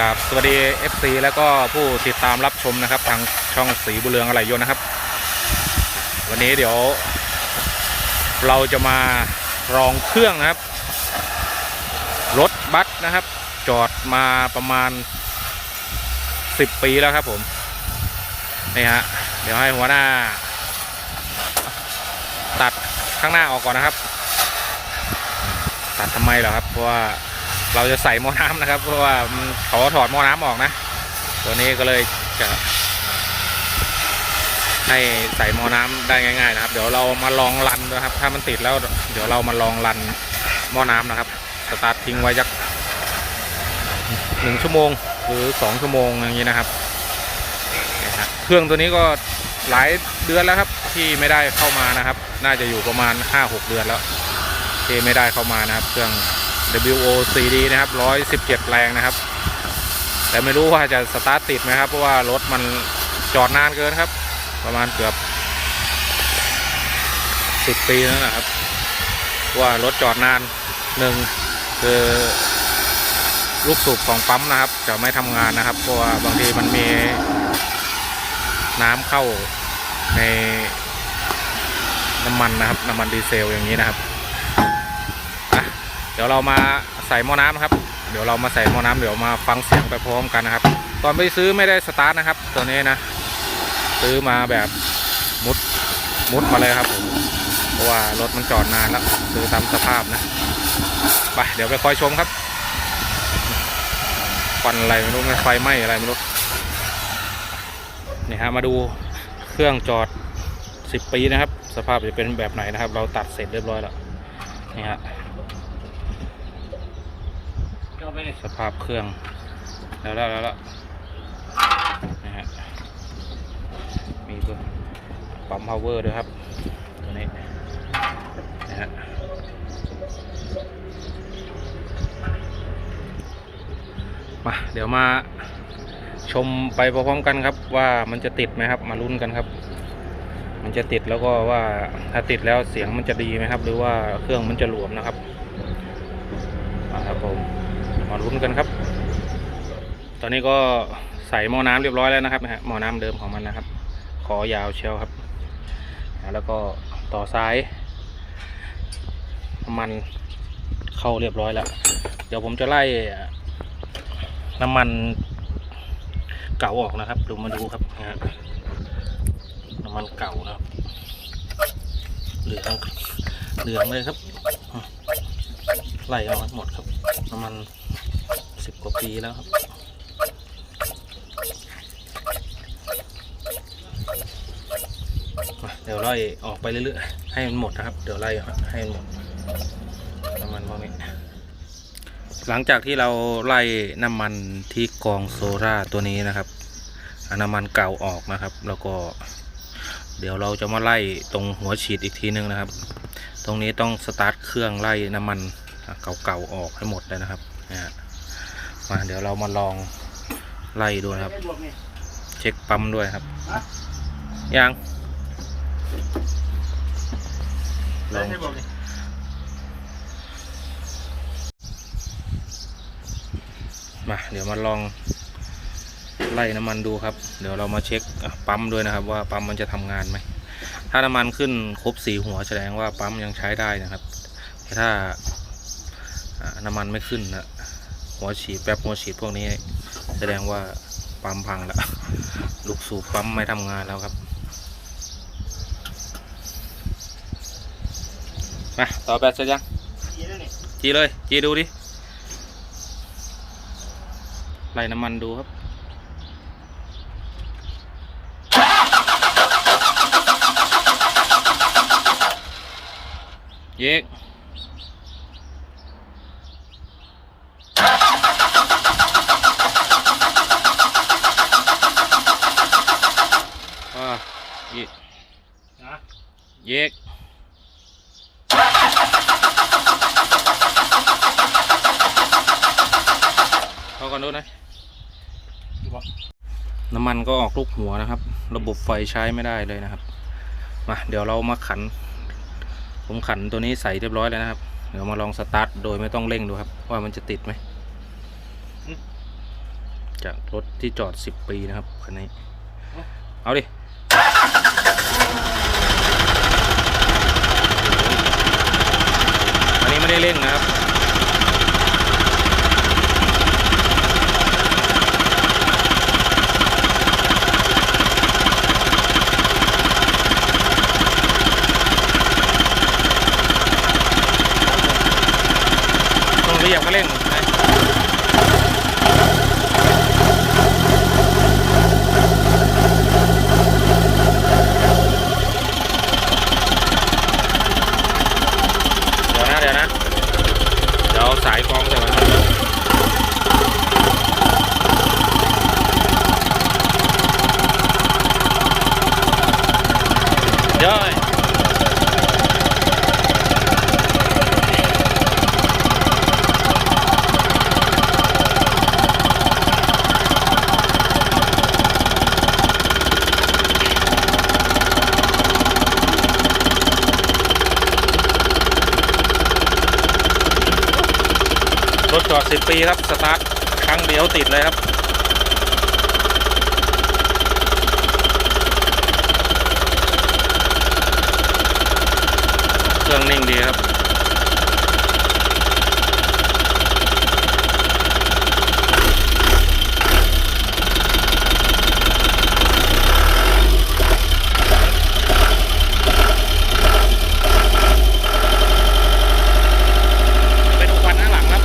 กับสวัสดี FC แล้วก็ผู้ติดตามรับชมนะครับ ทางช่องสีบุเรืองอะไรยนนะครับ วันนี้เดี๋ยว เราจะมาลองเครื่องนะครับ รถบัสนะครับ จอดมาประมาณ 10 ปีแล้วครับผมนี่ฮะเดี๋ยวให้หัวหน้า ตัดข้างหน้าออกก่อนนะครับ ตัดทำไมเหรอครับเพราะว่า เราจะใส่หม้อน้ำนะครับ เพราะว่าเขาถอดหม้อน้ำออกนะ ตัวนี้ก็เลยจะ ให้ใส่หม้อน้ำได้ง่าย ๆ นะครับ เดี๋ยวเรามาลองรันนะครับ ถ้ามันติดแล้ว เดี๋ยวเรามาลองรันหม้อน้ำนะครับ สตาร์ททิ้งไว้สักหนึ่งชั่วโมงหรือสองชั่วโมงอย่างนี้นะครับเนี่ยฮะเครื่องตัวนี้ก็หลายเดือนแล้วครับที่ไม่ได้เข้ามานะครับ น่าจะอยู่ประมาณ5-6เดือนแล้วที่ไม่ได้เข้ามานะครับ เครื่อง WOCD นะครับ 117 แรงนะครับ แต่ไม่รู้ว่าจะสตาร์ทติดไหมครับ เพราะว่ารถมันจอดนานเกินครับ ประมาณเกือบ 10 ปีนั่นแหละครับ ว่ารถจอดนานหนึ่งคือลูกสูบของปั๊มนะครับ จะไม่ทำงานนะครับ เพราะว่าบางทีมันมีน้ำเข้าในน้ำมันนะครับ น้ำมันดีเซลอย่างนี้นะครับ เดี๋ยวเรามาใส่หม้อน้ำนะครับเดี๋ยวเรามาใส่หม้อน้ำเดี๋ยวมาฟังเสียงไปพร้อมกันนะครับ ตอนไปซื้อไม่ได้สตาร์ทนะครับ ตัวนี้นะ ซื้อมาแบบมุดมุดมาเลยครับผมเพราะว่ารถมันจอดนานแล้วซื้อตามสภาพนะไปเดี๋ยวไปคอยชมครับควันอะไรไม่รู้ไม่ไฟไหม้อะไรไม่รู้นี่ฮะมาดูเครื่องจอด 10 ปีนะครับ สภาพจะเป็นแบบไหนนะครับ เราตัดเสร็จเรียบร้อยแล้วนี่ฮะ สภาพเครื่อง แล้วแล้วแล้วล้วนี่ฮะ มีตัวปั๊มพาวเวอร์ด้วยครับ ตัวนี้ นะฮะมาเดี๋ยวมาชมไปพร้อมกันครับ ว่ามันจะติดไหมครับ มาลุ้นกันครับ มันจะติดแล้วก็ว่าถ้าติดแล้วเสียงมันจะดีไหมครับ หรือว่าเครื่องมันจะหลวมนะครับมาครับผม มาลุ้นกันครับ ตอนนี้ก็ใส่หม้อน้ำเรียบร้อยแล้วนะครับนะฮะหม้อน้ำเดิมของมันนะครับ ขอยาวเชียวครับ แล้วก็ต่อซ้ายน้ำมันเข้าเรียบร้อยแล้ว เดี๋ยวผมจะไล่น้ำมันเก่าออกนะครับ ดูมาดูครับนะฮะน้ำมันเก่านะครับ เหลืองเหลืองเลยครับ ไล่ออกให้หมดครับ น้ำมัน สิบกว่าปีแล้วครับ เดี๋ยวไล่ออกไปเรื่อยๆ ให้มันหมดนะครับ เดี๋ยวไล่ให้มันหมดน้ำมันพวกนี้ หลังจากที่เราไล่น้ำมันที่กองโซล่าตัวนี้นะครับน้ำมันเก่าออกนะครับ แล้วก็เดี๋ยวเราจะมาไล่ตรงหัวฉีดอีกทีนึงนะครับ ตรงนี้ต้องสตาร์ทเครื่องไล่น้ำมันเก่าๆออกให้หมดเลยนะครับนะฮะ มาเดี๋ยวเรามาลองไล่ดูนะครับ เช็คปั๊มด้วยครับยังลองมาเดี๋ยวมาลองไล่น้ำมันดูครับ เดี๋ยวเรามาเช็คอะปั๊มด้วยนะครับ ว่าปั๊มมันจะทำงานไหมถ้าน้ำมันขึ้นครบสีหัวแสดงว่าปั๊มยังใช้ได้นะครับแต่ถ้าอ่าน้ำมันไม่ขึ้นนะ หัวฉีดแป๊บหัวฉีดพวกนี้ แสดงว่าปั๊มพังแล้วลูกสูบปั๊มไม่ทำงานแล้วครับมาต่อแบตเสร็จยังจีเลยจีดูดิไล่น้ำมันดูครับเยกอ่าเยก เยกเข้ากันดูนะ น้ำมันก็ออกลูกหัวนะครับ ระบบไฟใช้ไม่ได้เลยนะครับ มาเดี๋ยวเรามาขัน ผมขันตัวนี้ใส่เรียบร้อยแล้วนะครับ เดี๋ยวมาลองสตาร์ทโดยไม่ต้องเร่งดูครับ ว่ามันจะติดไหม จากรถที่จอด 10 ปีนะครับคันนี้ เอาดิ อันนี้ ได้เร่งนะครับ ต้องเรียกก็เร่งนะ เดี๋ยวนะ เดี๋ยวนะ เดี๋ยวเอาสายกล้องใส่มันเดี๋ยว รถจอด10ปีครับ สตาร์ทครั้งเดียวติดเลยครับ เครื่องนิ่งดีครับ ไปดูควันข้างหลังครับ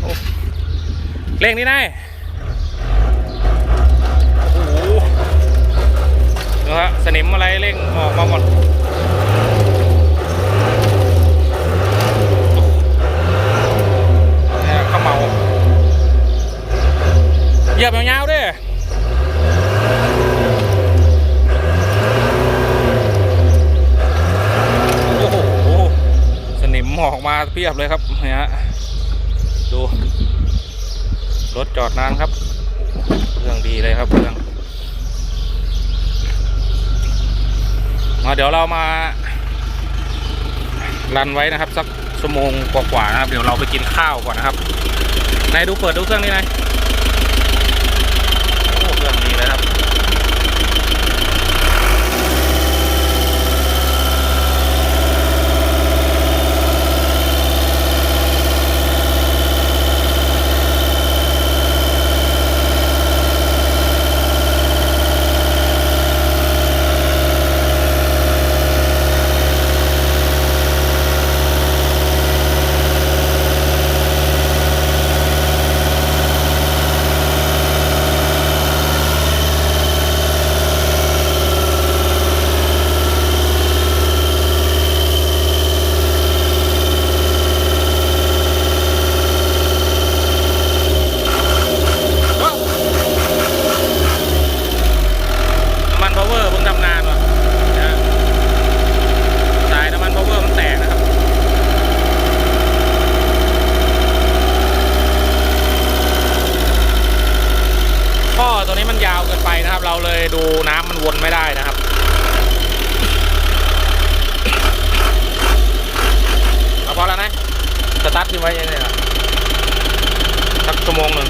โอ้ เร่งนี่ได้โอ้โหดูฮะสนิมอะไรเร่งออกมาหมดเนี่ยเข้าเมาเหยียบยาวๆด้วยโอ้โหสนิมหมอกมาเพียบเลยครับเนี่ยฮะ รถจอดนานครับ เครื่องดีเลยครับเครื่องมาเดี๋ยวเรามารันไว้นะครับ สักชั่วโมงกว่าๆนะครับ เดี๋ยวเราไปกินข้าวก่อนนะครับนายดูเปิดดูเครื่องนี้นาย โอ้เครื่องดีเลยครับ น้ำมันพาวเวอร์เพิ่งทำงานว่ะนะฮะสายน้ำมันพาวเวอร์มันแตกนะครับ ท่อตัวนี้มันยาวเกินไปนะครับ เราเลยดูน้ำมันวนไม่ได้นะครับ เอาพอแล้วนะสตาร์ททิ้งไว้ยังไงล่ะสักชั่วโมงหนึ่ง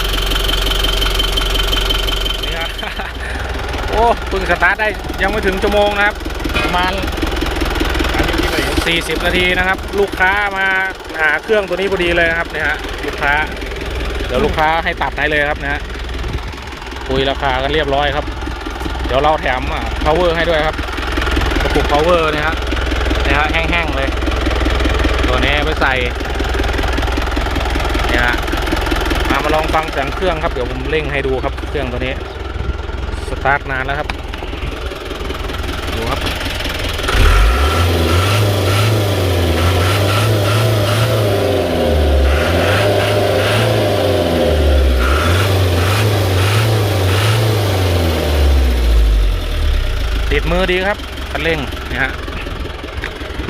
นี่ครับโอ้เพิ่งสตาร์ทได้ยังไม่ถึงชั่วโมงนะครับ ประมาณ40 นาทีนะครับ ลูกค้ามาหาเครื่องตัวนี้พอดีเลยนะครับเนี่ยฮะลูกค้าเดี๋ยวลูกค้าให้ตัดให้เลยครับนะฮะ คุยราคากันเรียบร้อยครับ เดี๋ยวเราแถม power ให้ด้วยครับกระปุก power เนี่ยฮะเนี่ยฮะแห้งๆเลย ตัวนี้ไปใส่เนี่ยฮะมามาลองฟังเสียงเครื่องครับ เดี๋ยวผมเร่งให้ดูครับเครื่องตัวนี้ สตาร์ทนานแล้วครับ ดูครับ บมือดีครับคันเร่งนะฮะ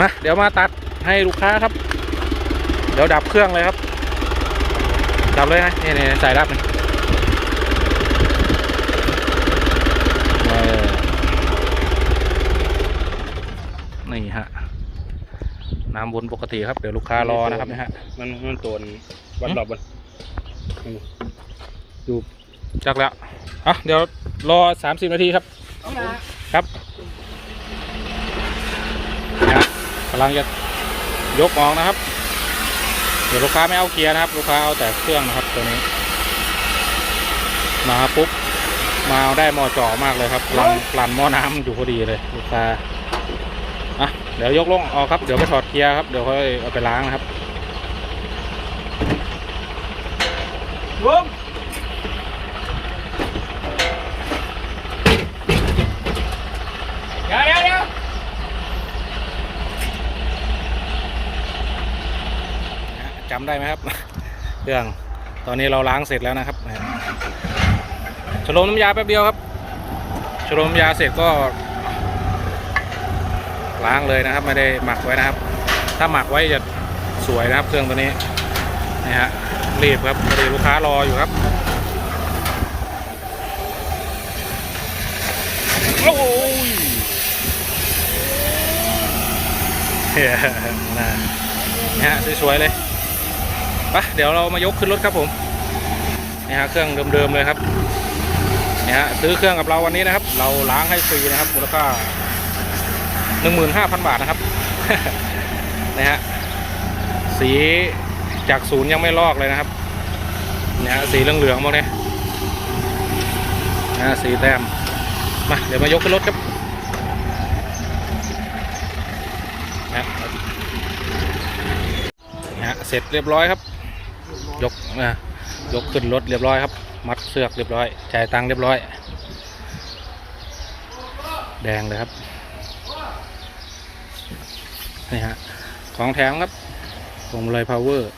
มาเดี๋ยวมาตัดให้ลูกค้าครับ เดี๋ยวดับเครื่องเลยครับ ดับเลยนะนี่ๆใส่รับเลนี่ฮะน้ำวนปกติครับเดี๋ยวลูกค้ารอนะครับนะฮะมันมันตัวนวัดรอบมันดูจักแล้วอะเดี๋ยวรอสามสิบนาทีครับ ครับนะฮะกำลังจะยกออกนะครับ เดี๋ยวลูกค้าไม่เอาเกียร์นะครับ ลูกค้าเอาแต่เครื่องนะครับตัวนี้ มาปุ๊บมาเอาได้หม้อจ่อมากเลยครับรันรันหม้อน้ำอยู่พอดีเลย ลูกค้าอะเดี๋ยวยกลงออกครับเดี๋ยวไปถอดเกียร์ครับเดี๋ยวค่อยเอาไปล้างนะครับรวม เดี๋ยวเดี๋ยวเดี๋ยวจำ ได้ไหมครับเรื่องตอนนี้เราล้างเสร็จแล้วนะครับชโลมน้ำยาแป๊บเดียวครับชโลมน้ำยาเสร็จก็ ล้างเลยนะครับไม่ได้หมักไว้นะครับ ถ้าหมักไว้จะสวยนะครับ เครื่องตัวนี้นี่ฮะรีบครับพอดีลูกค้ารออยู่ครับโอ้ยเฮ้ยน่านี่ฮะสวยๆเลย ไปเดี๋ยวเรามายกขึ้นรถครับผมนี่ฮะเครื่องเดิมๆเลยครับนี่ฮะซื้อเครื่องกับเราวันนี้นะครับ เราล้างให้ฟรีนะครับมูลค่าหนึ่งหมื่นห้าพันบาทนะครับนี่ฮะสีจากศูนย์ยังไม่ลอกเลยนะครับนี่ฮะสีเหลืองๆหมดเลยนะฮะสีแต้มมาเดี๋ยวมายกขึ้นรถครับนะฮะนะฮะเสร็จเรียบร้อยครับ ยกนะยกขึ้นรถเรียบร้อยครับ มัดเสือกเรียบร้อย จ่ายตังค์เรียบร้อย แดงเลยครับ นี่ฮะ ของแถมครับพวงมาลัยพาวเวอร์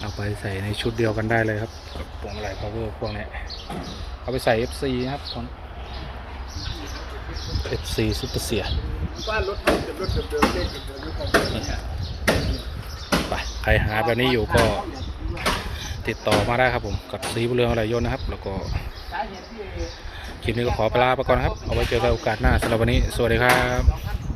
เอาไปใส่ในชุดเดียวกันได้เลยครับกับพวงมาลัยพาวเวอร์พวกนี้ เอาไปใส่ FC นะครับของ FC ซุปเปอร์เสียบ้านรถเดิมรถเดิมเดิมเดิมเดิมของนี่ฮะ ไปใครหาแบบนี้อยู่ก็ติดต่อมาได้ครับผมกับสีบุเรืองอะไรยนต์นะครับ แล้วก็คลิปนี้ก็ขอไปลาไปก่อนครับ เอาไว้เจอกันโอกาสหน้าสำหรับวันนี้ สวัสดีครับ